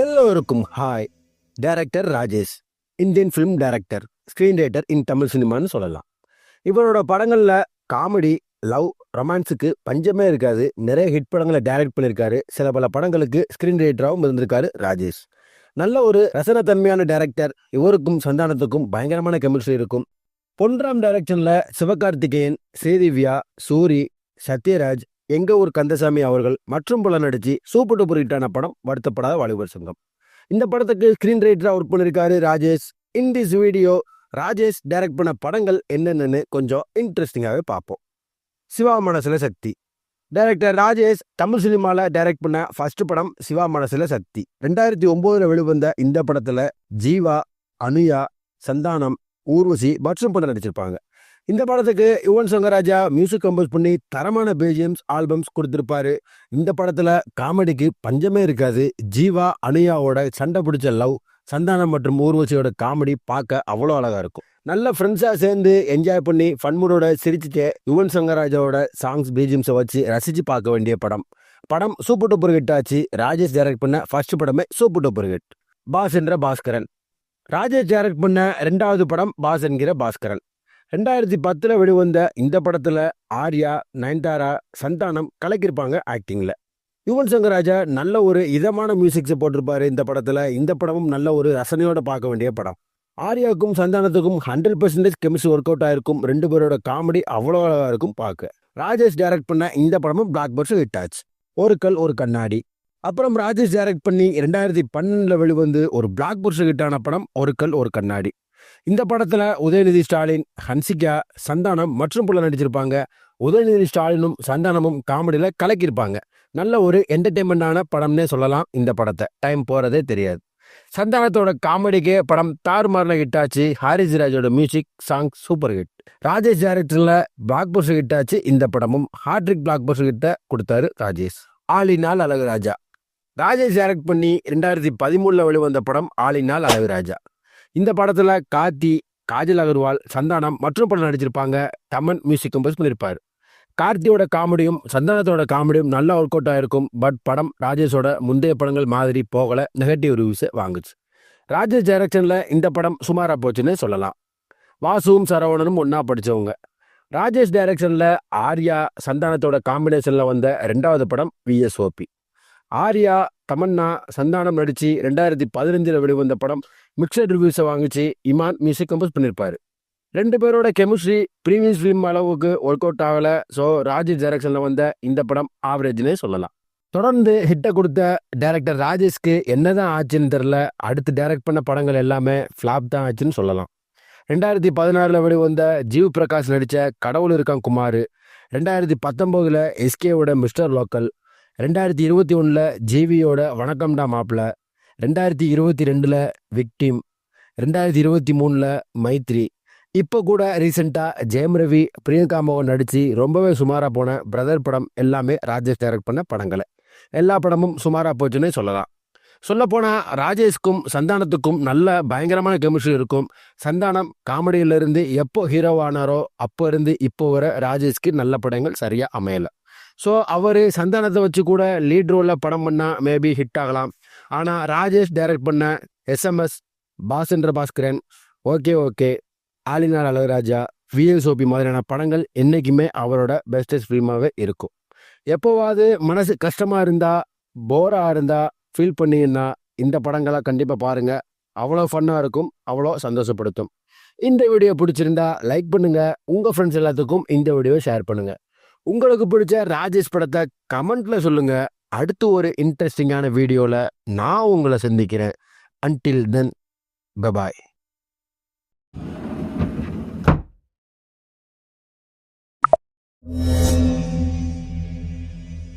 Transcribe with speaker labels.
Speaker 1: எல்லோருக்கும் hi director Rajesh Indian film director screen writer in Tamil சினிமான்னு சொல்லலாம். இவரோட படங்களில் காமெடி லவ் ரொமான்ஸுக்கு பஞ்சமே இருக்காது. நிறைய ஹிட் படங்களை டைரக்ட் பண்ணியிருக்காரு. சில பல படங்களுக்கு ஸ்க்ரீன் ரைட்டராகவும் இருந்திருக்காரு ராஜேஷ். நல்ல ஒரு ரசனத்தன்மையான டைரக்டர் இவருக்கும் சந்தானத்துக்கும் பயங்கரமான கெமிஸ்ட்ரி இருக்கும். பொன்ராம் டைரக்ஷனில் சிவகார்த்திகேயன் ஸ்ரீதிவ்யா சூரி சத்யராஜ் எங்க ஊர் கந்தசாமி அவர்கள் மற்றும் பல நடிச்சு சூப்பர் டூப்பர் ஹிட்டான படம் வருத்தப்படாத வாலிபர் சங்கம். இந்த படத்துக்கு ஸ்கிரீன் ரைட்டராக ஒர்க் பண்ணியிருக்காரு Rajesh. In this video Rajesh direct பண்ண படங்கள் என்னென்னு கொஞ்சம் இன்ட்ரெஸ்டிங்காகவே பார்ப்போம். சிவா மனசில் சக்தி. டைரக்டர் ராஜேஷ் தமிழ் சினிமாவில் டைரக்ட் பண்ண ஃபர்ஸ்ட் படம் சிவா மனசில் சக்தி. ரெண்டாயிரத்தி ஒம்போதுல வெளிவந்த இந்த படத்துல ஜீவா அனுயா சந்தானம் ஊர்வசி மற்றும் படம் நடிச்சிருப்பாங்க. இந்த படத்துக்கு யுவன் சங்கர் ராஜா மியூசிக் கம்போஸ் பண்ணி தரமான பேஜியம்ஸ் ஆல்பம்ஸ் கொடுத்துருப்பாரு. இந்த படத்துல காமெடிக்கு பஞ்சமே இருக்காது. ஜீவா அனுயாவோட சண்டை பிடிச்ச லவ் சந்தானம் மற்றும் ஊர்வசியோட காமெடி பார்க்க அவ்வளோ அழகா இருக்கும். நல்ல ஃப்ரெண்ட்ஸாக சேர்ந்து என்ஜாய் பண்ணி ஃபன்மூடோட சிரிச்சுட்டு யுவன் சங்கர் ராஜாவோட சாங்ஸ் பீஜியம்ஸை வச்சு ரசித்து பார்க்க வேண்டிய படம். படம் சூப்பர் டூப்பர் ஹிட் ஆச்சு. ராஜேஷ் டைரக்ட் பண்ண ஃபர்ஸ்ட் படமே சூப்பர் டூப்பர் ஹிட் பாஸ் என்ற பாஸ்கரன். ராஜேஷ் டைரக்ட் பண்ண ரெண்டாவது படம் பாஸ் என்கிற பாஸ்கரன். ரெண்டாயிரத்தி பத்தில் வெளிவந்த இந்த படத்தில் ஆர்யா நயன்தாரா சந்தானம் கலக்கியிருப்பாங்க ஆக்டிங்கில் யுவன் சங்கர் ராஜா நல்ல ஒரு இதமான மியூசிக்ஸை போட்டிருப்பாரு இந்த படத்தில். இந்த படமும் நல்ல ஒரு ரசனையோட பார்க்க வேண்டிய படம். ஆர்யாவுக்கும் சந்தானத்துக்கும் hundred percentage chemistry work out ஆயிருக்கும். ரெண்டு பேரோட காமெடி அவ்வளோ அழகாக இருக்கும் பார்க்க. ராஜேஷ் டைரக்ட் பண்ண இந்த படமும் பிளாக் பர்ஸும் ஹிட் ஆச்சு. ஒரு கல் ஒரு கண்ணாடி. அப்புறம் ராஜேஷ் டைரக்ட் பண்ணி ரெண்டாயிரத்தி பன்னெண்டில் வெளிவந்து ஒரு பிளாக் பர்ஸ் ஹிட்டான படம் ஒரு கல் ஒரு கண்ணாடி. இந்த படத்தில் உதயநிதி ஸ்டாலின் ஹன்சிகா சந்தானம் மற்றும் பல நடிச்சிருப்பாங்க. உதயநிதி ஸ்டாலினும் சந்தானமும் காமெடியில் கலக்கியிருப்பாங்க. நல்ல ஒரு என்டர்டெயின்மெண்ட்டான படம்னே சொல்லலாம் இந்த படத்தை. டைம் போகிறதே தெரியாது. சந்தானத்தோட காமெடிக்கே படம் தாறுமாறுல ஹிட் ஆச்சு. Harris ராஜோட music song super hit Rajesh டேரக்டரில் blockbuster hit ஆச்சு இந்த படமும். ஹாட்ரிக் பிளாக் பஸ்டர் ஹிட்ட கொடுத்தாரு ராஜேஷ். ஆளினால் அழகு ராஜா. ராஜேஷ் டேரக்ட் பண்ணி ரெண்டாயிரத்தி பதிமூணில் வெளிவந்த படம் ஆளினால் அழகு ராஜா. இந்த படத்தில் கார்த்தி காஜல் அகர்வால் சந்தானம் மற்றும் படம் நடிச்சிருப்பாங்க. தமன் மியூசிக் கம்போஸ் பண்ணியிருப்பார் கார்த்தியோட காமெடியும் சந்தானத்தோட காமெடியும் நல்லா ஒர்க் அவுட் ஆயிருக்கும். பட் படம் ராஜேஷோட முந்தைய படங்கள் மாதிரி போகலை. நெகட்டிவ் ரிவ்யூஸை வாங்குச்சு. ராஜேஷ் டைரக்ஷனில் இந்த படம் சுமாராக போச்சுன்னு சொல்லலாம். வாசுவும் சரவணனும் ஒன்றா படித்தவங்க ராஜேஷ் டைரக்ஷனில் ஆர்யா சந்தானத்தோட காம்பினேஷனில் வந்த ரெண்டாவது படம் விஎஸ்ஓபி ஆர்யா தமன்னா சந்தானம் நடித்து ரெண்டாயிரத்தி பதினஞ்சில் வெளிவந்த படம் மிக்சட் ரிவ்யூஸை வாங்கிச்சு இமான் மியூசிக் கம்போஸ் பண்ணியிருப்பார் ரெண்டு பேரோட கெமிஸ்ட்ரி ப்ரீவியஸ் ஃபிலிம் அளவுக்கு ஒர்க் அவுட் ஆகலை. ஸோ ராஜேஷ் டைரக்ஷனில் வந்த இந்த படம் ஆவரேஜ்னே சொல்லலாம். தொடர்ந்து ஹிட்டை கொடுத்த டைரக்டர் ராஜேஷ்க்கு என்னதான் ஆச்சுன்னு தெரில அடுத்து டைரக்ட் பண்ண படங்கள் எல்லாமே ஃப்ளாப் தான் ஆச்சுன்னு சொல்லலாம். ரெண்டாயிரத்தி பதினாறில் வெளிவந்த ஜீவ் பிரகாஷ் நடித்த கடவுள் இருக்கான் குமார். ரெண்டாயிரத்தி பத்தொம்போதில் எஸ்கேவோட மிஸ்டர் லோக்கல் ரெண்டாயிரத்தி இருபத்தி ஒன்றில் ஜேவியோட வணக்கம்டா மாப்பிள்ள ரெண்டாயிரத்தி இருபத்தி ரெண்டில் விக்டிம் ரெண்டாயிரத்தி இருபத்தி மூணில் மைத்ரி. இப்போ கூட ரீசெண்டாக ஜெயம் ரவி பிரியங்கா மோகன் நடித்து ரொம்பவே சுமாராக போன பிரதர் படம் எல்லாமே ராஜேஷ் டைரக்ட் பண்ண படங்களை. எல்லா படமும் சுமாராக போச்சுன்னே சொல்லலாம். சொல்லப்போனால் ராஜேஷ்க்கும் சந்தானத்துக்கும் நல்ல பயங்கரமான கெமிஸ்ட்ரி இருக்கும். சந்தானம் காமெடியிலிருந்து எப்போ ஹீரோவானாரோ அப்போ இருந்து இப்போ வர ராஜேஷ்க்கு நல்ல படங்கள் சரியாக அமையலை. ஸோ அவர் சந்தானத்தை வச்சு கூட லீட் ரோலில் படம் பண்ணால் மேபி ஹிட் ஆகலாம். ஆனால் ராஜேஷ் டைரக்ட் பண்ண எஸ்எம்எஸ் பாசென்ற பாஸ்கரன் ஓகே ஓகே ஆலினார் அழகராஜா சோபி மாதிரியான படங்கள் என்றைக்குமே அவரோட பெஸ்டஸ்ட் ஃபிலிமாகவே இருக்கும். எப்போவாவது மனசு கஷ்டமாக இருந்தால் போராக இருந்தால் ஃபீல் பண்ணிங்கன்னா இந்த படங்களை கண்டிப்பாக பாருங்கள் அவ்வளோ ஃபன்னாக இருக்கும் அவ்வளோ சந்தோஷப்படுத்தும். இந்த வீடியோ பிடிச்சிருந்தா லைக் பண்ணுங்கள் உங்கள் ஃப்ரெண்ட்ஸ் எல்லாத்துக்கும் இந்த வீடியோவை ஷேர் பண்ணுங்கள் உங்களுக்கு பிடிச்ச ராஜேஷ் படத்தை கமெண்ட்ல சொல்லுங்க. அடுத்து ஒரு இன்ட்ரெஸ்டிங்கான வீடியோவில் நான் உங்களை சந்திக்கிறேன். Until then bye bye